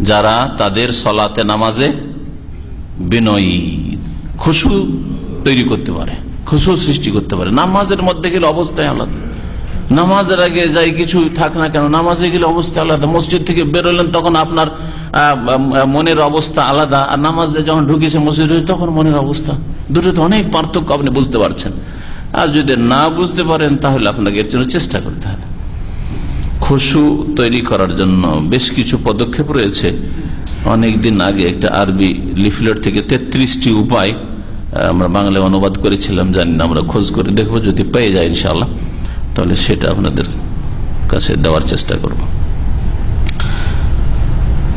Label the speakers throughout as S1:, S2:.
S1: যারা তাদের সলাতে নামাজে বিনয়ী, খুশু তৈরি করতে পারে, খুশু সৃষ্টি করতে পারে। নামাজের মধ্যে গেলে অবস্থায় আলাদা। নামাজের আগে যাই কিছু থাক না কেন, নামাজে গেলে অবস্থা আলাদা। মসজিদ থেকে বেরোলেন তখন আপনার মনের অবস্থা আলাদা। আর নামাজে যখন ঢুকেছে মসজিদ তখন মনের অবস্থা। দুটোতে অনেক পার্থক্য আপনি বুঝতে পারছেন। আর যদি না বুঝতে পারেন তাহলে আপনাকে এর জন্য চেষ্টা করতে হবে। খুশু তৈরি করার জন্য বেশ কিছু পদক্ষেপ রয়েছে। অনেকদিন আগে একটা আরবি লিফলেট থেকে তেত্রিশটি উপায় আমরা বাংলায় অনুবাদ করেছিলাম, জানি না, আমরা খোঁজ করে দেখব, যদি পেয়ে যায় ইনশাল্লাহ তাহলে সেটা আপনাদের কাছে দেওয়ার চেষ্টা করব।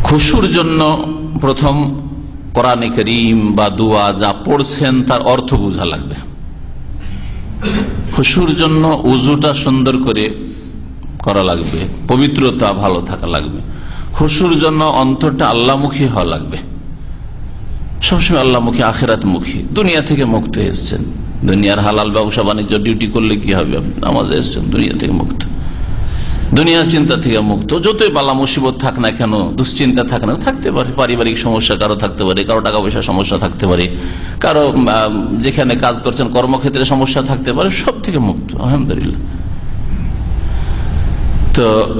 S1: খুশুর জন্য প্রথম কোরআনে করিম বা দুয়া যা পড়ছেন, তার অর্থ বোঝা লাগবে। খুশুর জন্য উজুটা সুন্দর করে করা লাগবে, পবিত্রতা ভালো থাকা লাগবে, খুশুর জন্য অন্তরটা আল্লাহমুখী হওয়া লাগবে। সবসময় আল্লাহমুখী আখেরাত মুখী দুনিয়া থেকে মুক্ত এসছেন। দুনিয়ার হালাল ব্যবসা বাণিজ্য ডিউটি করলে কি হবে? আপনি নামাজে এসছেন, দুনিয়া থেকে মুক্ত। দুনিয়ার চিন্তা থেকে মুক্ত। যতই বালা মুসিবত থাক না কেন, দুশ্চিন্তা থাক না, থাকতে পারে, পারিবারিক সমস্যা কারও থাকতে পারে, কারও টাকা পয়সার সমস্যা থাকতে পারে, কারও যেখানে কাজ করছেন, কর্মক্ষেত্রে সমস্যা থাকতে পারে সব থেকে মুক্ত, আলহামদুলিল্লাহ। তো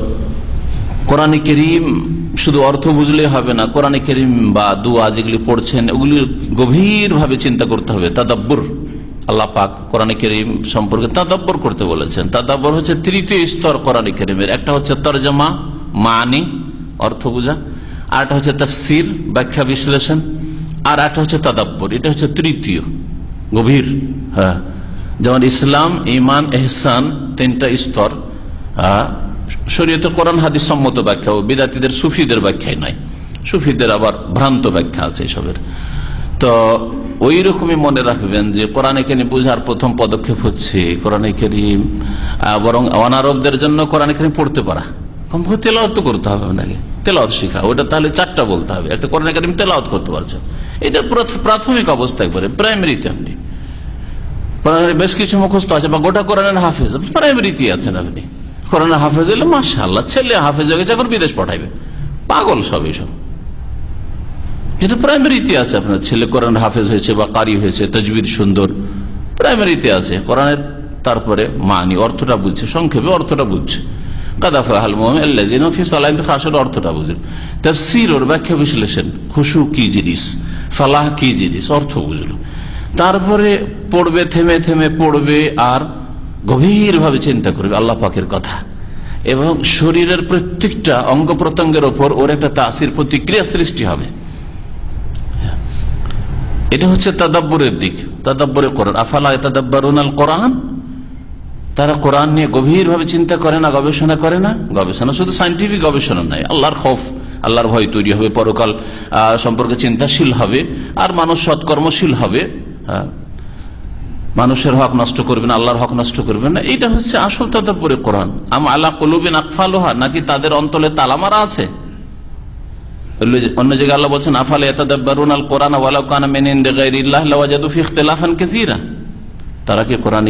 S1: কোরআনে করিম শুধু অর্থ বুঝলে হবে না, কোরআনে করিম বা দুয়া যেগুলি পড়ছেন, ওগুলি গভীর ভাবে চিন্তা করতে হবে। তাদাব্বুর, আল্লাহ পাক কোরআনে করিম সম্পর্কে তাদাব্বর করতে বলেছেন। তাদাব্বর হচ্ছে তৃতীয় স্তর কোরআনে করিমের। একটা হচ্ছে তরজমা, মানি, অর্থ বুঝা। আর একটা হচ্ছে তফসির, ব্যাখ্যা বিশ্লেষণ। আর একটা হচ্ছে তাদাব্বর। এটা হচ্ছে তৃতীয়। গভীর। হ্যাঁ। যেমন ইসলাম ইমান এহসান তিনটা স্তর। হ্যাঁ শরীয়তে কোরআন হাদিস সম্মত ব্যাখ্যা ও বিদাতিদের সুফিদের ব্যাখ্যায় নাই। সুফিদের আবার ভ্রান্ত ব্যাখ্যা আছে এসবের। তো ওই রকমই মনে রাখবেন যে কোরআনে কেন বুঝার প্রথম পদক্ষেপ হচ্ছে কোরআনে করিম বরং অনারবদের জন্য কোরআনে করিম পড়তে পারা। কমপক্ষে তেলাওয়াত তো করতে হবে আপনাকে। তেলাওয়াত শেখা। ওটা তাহলে চারটা বলতে হবে। একটা কোরআনে করিম তেলাওয়াত করতে পারছেন। এটা প্রথ- প্রাথমিক অবস্থা একবারে। প্রাইমারিতে আপনি। বেশ কিছু মুখস্থ আছে, বা গোটা কোরআনের হাফেজ। প্রাইমারিতে আছেন আপনি। কোরআনের হাফেজ এলে মাসাল্লাহ ছেলে হাফেজ হয়ে গেছে, এখন বিদেশ পাঠাইবে। পাগল সব এসব। যেটা প্রাইমারিতে আছে আপনার, ছেলে কোরআন হাফেজ হয়েছে বা কারি হয়েছে, তজবির সুন্দর প্রাইমারিতে আছে। কোরআনের তারপরে মানি, অর্থটা বুঝছে, সংক্ষেপে অর্থটা বুঝছে। হাল অর্থটা বুঝলেন ব্যাখ্যা বিশ্লেষণ, খুশু কি জিনিস, ফালাহ কি জিনিস, অর্থ বুঝলো। তারপরে পড়বে, থেমে থেমে পড়বে আর গভীরভাবে চিন্তা করবে আল্লাহ পাকের কথা। এবং শরীরের প্রত্যেকটা অঙ্গ প্রত্যঙ্গের ওপর ওর একটা তাসির প্রতিক্রিয়া সৃষ্টি হবে। এটা হচ্ছে তাদাব্বরের দিক। তাদাব্বরে কোরআন। আফালা তাদাব্বারুনাল কোরআন? তারা কোরআন নিয়ে গভীরভাবে চিন্তা করে না, গবেষণা করে না। গবেষণা শুধু সাইন্টিফিক গবেষণা নাই আল্লাহর খফ, আল্লাহর ভয় তৈরি হবে, পরকাল সম্পর্কে চিন্তাশীল হবে, আর মানুষ সৎকর্মশীল হবে। হ্যাঁ। মানুষের হক নষ্ট করবেন, আল্লাহর হক নষ্ট করবেন না। এটা হচ্ছে আসল তাদাব্বরে কোরআন। আম আল্লাহ কলুবিন আকফালোহা, নাকি তাদের অন্তলে তালামারা আছে? অন্য জায়গায় আল্লাহ বলছেন তারা কি কোরআন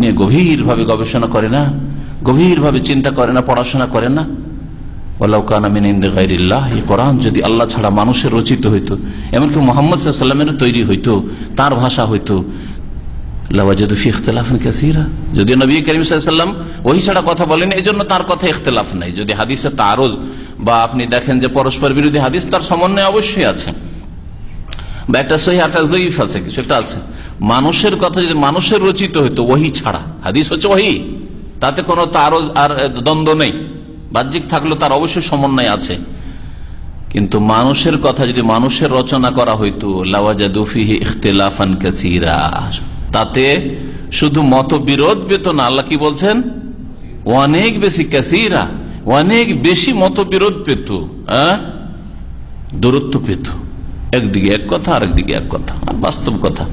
S1: নিয়ে গভীরভাবে গবেষণা করে না? গভীরভাবে চিন্তা করে না, পড়াশোনা করে না? এই কোরআন যদি আল্লাহ ছাড়া মানুষের রচিত হইতো, এমনকি মোহাম্মদ তৈরি হইতো, তার ভাষা হইতো লাওয়াজাদু ফি ইখতিলাফান যদি নবী করিম ওই ছাড়া কথা বলেন এই জন্য তার কথা ইখতিলাফ নাই। যদি হাদিসে তারজ বা আপনি দেখেন যে পরস্পর বিরোধী হাদিস, তার সমন্বয় অবশ্যই আছে। বা একটা সহি আছে, কিছু একটা আছে। মানুষের কথা যদি মানুষের রচিত হইতো, ওহি ছাড়া। হাদিস হচ্ছে ওহি। তাতে কোনো তারজ আর দ্বন্দ্ব নেই। বাহ্যিক থাকলেও তার অবশ্যই সমন্বয় আছে। কিন্তু মানুষের কথা যদি মানুষের রচনা করা হইতো লাওয়াজাদুফিহি ইখতিলাফান কাসীরা। তাতে শুধু মতবিরোধ পেত না আল্লাহ কি বলছেন? অনেক বেশি ক্যাসিরা অনেক বেশি মতবিরোধ পেত হ্যাঁ? দূরত্ব পেত। একদিকে এক কথা, আরেকদিকে এক কথা বাস্তব কথা।